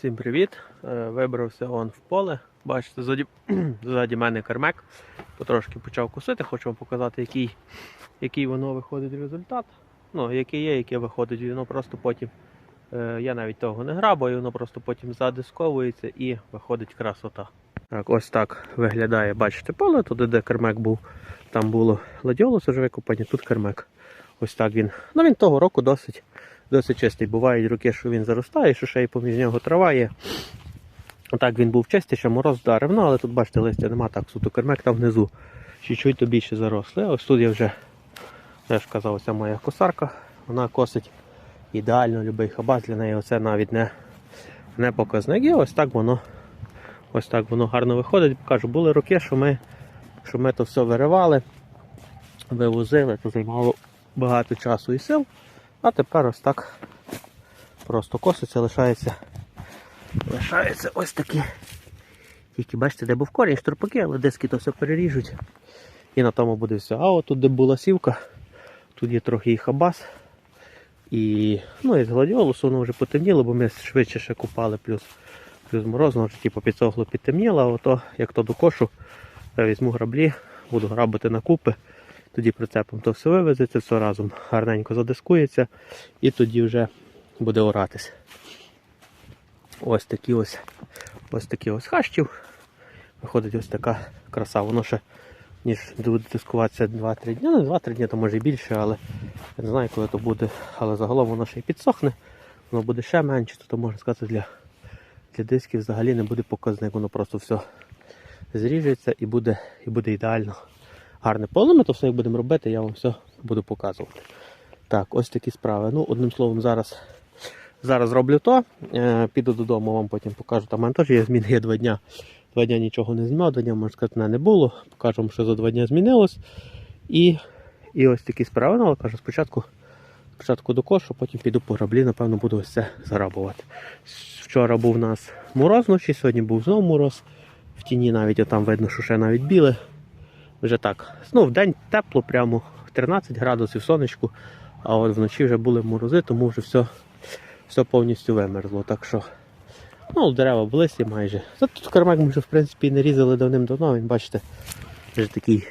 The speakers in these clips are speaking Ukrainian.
Всім привіт! Е, Вибрався он в поле. Бачите, ззаді, ззаді мене кермек. Потрошки почав косити, хочу вам показати, який, який воно виходить результат. Ну, який є, яке виходить, воно просто потім. е, Я навіть того не грабаю, воно просто потім задисковується і виходить красота. Так, ось так виглядає, бачите, поле, туди, де кермек був, там було ладіолус вже викопані, тут кермек. Ось так він. Ну він того року досить досить чистий. Бувають роки, що він заростає, що ще й поміж нього трава є. Так він був чистий, ще мороз вдарив. Ну, але тут, бачите, листя нема так, суто кермек там внизу. Чуть-чуть то більше заросли. Ось тут я вже, я ж казав, оця моя косарка. Вона косить ідеально любий хабаз для неї. Оце навіть не, не показник. І ось так воно ось так воно гарно виходить. Кажу, були роки, що ми, що ми то все виривали, вивозили, то займало багато часу і сил. А тепер ось так просто коситься, лишається. Лишається ось такі. Тільки бачите, де був корінь, штурпаки, але диски то все переріжуть. І на тому буде все. А от тут, де була сівка, тут є трохи і хабас. І ну, і з гладіолусу воно вже потемніло, бо ми швидше ще купали, плюс плюс морозно, вже типу підсохло, підтемніло, а ото, як то до кошу, я візьму граблі, буду грабити на купи. Тоді прицепом то все вивезеться, все разом гарненько задискується і тоді вже буде оратись. Ось такі ось ось такі ось хащів. Виходить ось така краса. Воно ще ніж буде дискуватися 2-3 дні. Ну, 2-3 дні, то може і більше, але я не знаю, коли то буде. Але загалом воно ще й підсохне, воно буде ще менше, то можна сказати, для, для дисків взагалі не буде показник, воно просто все зріжеться і буде, і буде ідеально гарне поле, ми то все як будемо робити, я вам все буду показувати. Так, ось такі справи. Ну, одним словом, зараз зараз роблю то. Е, піду додому, вам потім покажу. Там мене теж є зміни, є два дня. Два дня нічого не знімав, два дня, можна сказати, не було. Покажу вам, що за два дня змінилось. І, і ось такі справи. Ну, але кажу, спочатку, спочатку до кошу, потім піду по граблі, напевно, буду ось це зарабувати. Вчора був у нас мороз вночі, сьогодні був знову мороз. В тіні навіть там видно, що ще навіть біле. Вже так. Ну, в день тепло, прямо 13 градусів сонечку, а от вночі вже були морози, тому вже все, все повністю вимерзло. Так що, ну, дерева лисі майже. Та тут кармак ми вже в принципі не різали давним-давно, він бачите, вже такий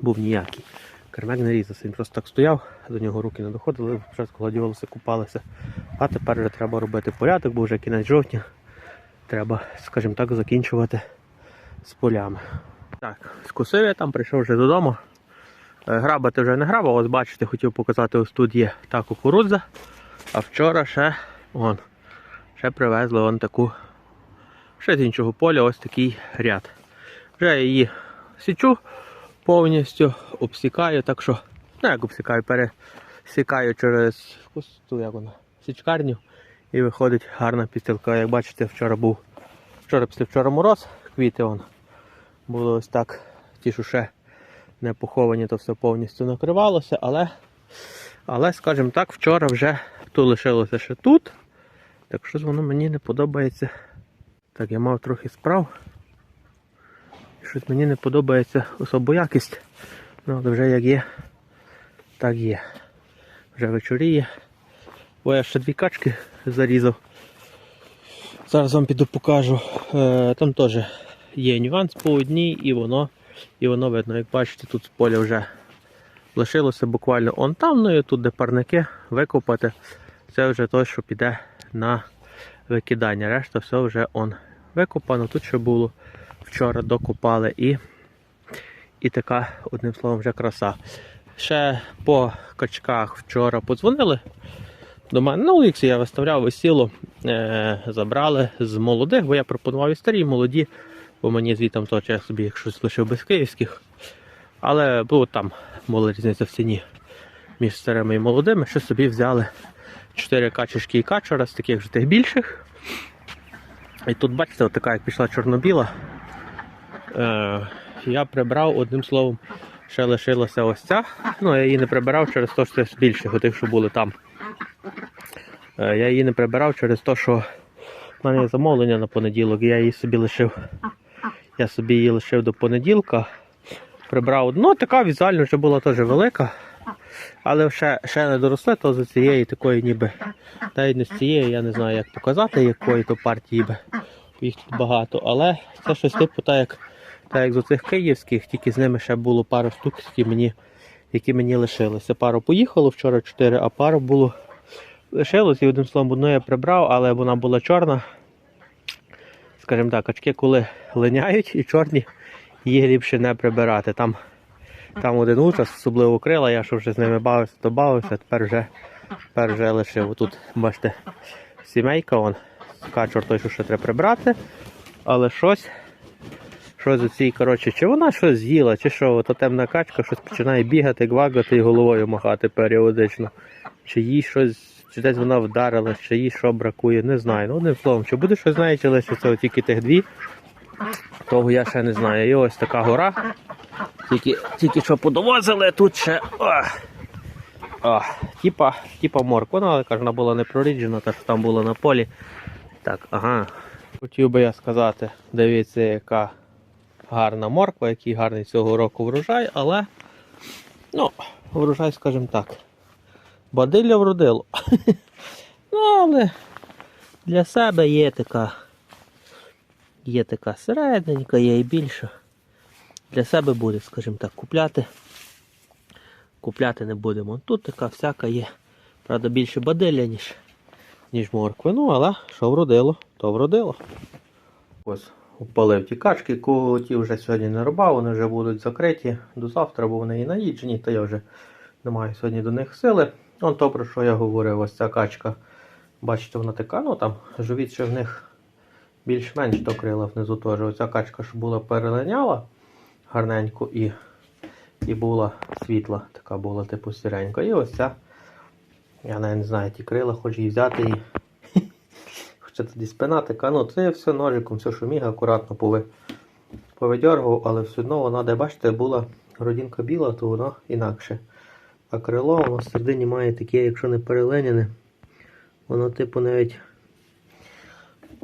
був ніякий. Кермек не різався, він просто так стояв, до нього руки не доходили, спочатку гладіолуси купалися. А тепер вже треба робити порядок, бо вже кінець жовтня. Треба, скажімо так, закінчувати з полями. Так, скусив я там, прийшов вже додому. Е, Грабати вже не грабав, ось бачите, хотів показати, ось тут є та кукурудза. А вчора ще вон, ще привезли вон таку, ще з іншого поля ось такий ряд. Вже я її січу повністю, обсікаю, так що, ну як обсікаю, пересікаю через ту, як вона, січкарню і виходить гарна пістилка. Як бачите, вчора був вчора після вчора мороз, квіти вон було ось так, ті, що ще не поховані, то все повністю накривалося, але, але скажімо так, вчора вже то лишилося ще тут. Так щось воно мені не подобається. Так, я мав трохи справ. Щось мені не подобається особо якість. Ну, але вже як є, так є. Вже вечоріє. Бо я ще дві качки зарізав. Зараз вам піду покажу. Е, там теж є нюанс по одній і воно і воно видно. Як бачите, тут з поля вже лишилося буквально он там, ну і тут де парники викопати. Це вже той, що піде на викидання. Решта все вже он викопано. Тут ще було вчора докопали і, і така, одним словом, вже краса. Ще по качках вчора подзвонили до мене. Ну, Олексій я виставляв весіло, е, забрали з молодих, бо я пропонував і старі, і молоді, бо мені звітом то я собі щось лишив без київських. Але було там була різниця в ціні між старими і молодими, що собі взяли 4 качечки і качора з таких вже тих більших. І тут, бачите, така як пішла чорнобіла. Е, я прибрав одним словом, ще лишилася ось ця. Ну, я її не прибирав через те, що це більших, тих, що були там. Е, Я її не прибирав через те, що в мене є замовлення на понеділок, і я її собі лишив. Я собі її лишив до понеділка. Прибрав одну, така візуально вже була теж велика. Але ще, ще не доросли, то з цієї такої ніби. Навіть не з цієї, я не знаю, як показати, якої то партії би. Їх тут багато. Але це щось типу так як, так як з оцих київських, тільки з ними ще було пару штук, які мені, які мені лишилися. Пару поїхало вчора 4, а пару було лишилось. І одним словом, одну я прибрав, але вона була чорна. Скажімо так, качки, коли линяють і чорні, їх ліпше не прибирати. Там, там один ужас, особливо крила, я що вже з ними бавився, то бавився, тепер вже, тепер вже лишив. Тут, бачите, сімейка, вон, качур той, що ще треба прибрати, але щось. Щось у цій, коротше, чи вона щось з'їла, чи що, то темна качка щось починає бігати, гвагати і головою махати періодично. Чи їй щось, чи десь вона вдарила, чи їй що бракує, не знаю. Ну, одним словом, чи буде щось знає, чи лишиться тільки тих дві, того я ще не знаю. І ось така гора. Тільки, тільки що подовозили, тут ще. О, о, типа, типа морква, ну, але каже, вона була не проріджена, та що там було на полі. Так, ага. Хотів би я сказати, дивіться, яка гарна морква, який гарний цього року врожай, але ну, врожай, скажімо так. Бадилля вродило. ну, але для себе є така. Є така середненька, є і більша. Для себе буде, скажімо так, купляти. Купляти не будемо. Тут така всяка є. Правда, більше бадилля, ніж, ніж моркви. Ну, але що вродило, то вродило. Ось Упалив ті качки, ті вже сьогодні не рубав, вони вже будуть закриті до завтра, бо вони і наїджені, то я вже не маю сьогодні до них сили. Вон то, про що я говорив, ось ця качка. Бачите, вона така, ну там живіт ще в них більш-менш до крила внизу теж. Оця качка, що була перелиняла гарненько і, і була світла, така була, типу сіренька. І ось ця, я навіть не знаю, ті крила, хоч її взяти і Хоча тоді спина така, ну це все ножиком, все що міг, акуратно пови, повидьоргував, але все одно вона, де бачите, була родинка біла, то воно інакше. А крило воно всередині має таке, якщо не переленяне, воно типу навіть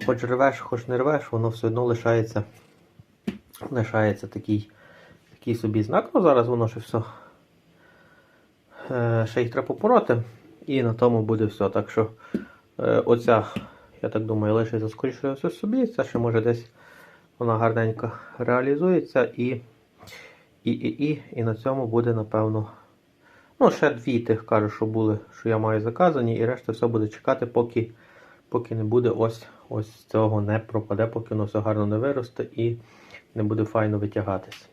хоч рвеш, хоч не рвеш, воно все одно лишається лишається такий, такий собі знак. Ну зараз воно ще все. Е, ще їх треба попороти, і на тому буде все. Так що е, оця я так думаю, лишиться скоріше все собі. Це ще може десь вона гарненько реалізується і і, і, і, і на цьому буде, напевно. Ну, ще дві тих кажу, що були, що я маю заказані, і решта все буде чекати, поки поки не буде ось ось цього не пропаде, поки воно все гарно не виросте і не буде файно витягатись.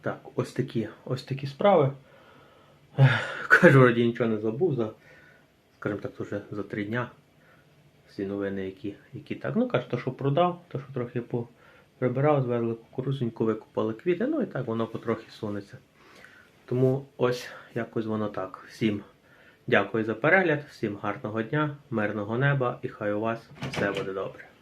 Так, ось такі ось такі справи. Кажу, раді нічого не забув за, скажімо так, вже за три дня всі новини, які які так. Ну, каже, то, що продав, то, що трохи прибирав, зверли кукурузоньку, викупали квіти, ну і так воно потрохи сунеться. Тому ось якось воно так. Всім дякую за перегляд, всім гарного дня, мирного неба і хай у вас все буде добре.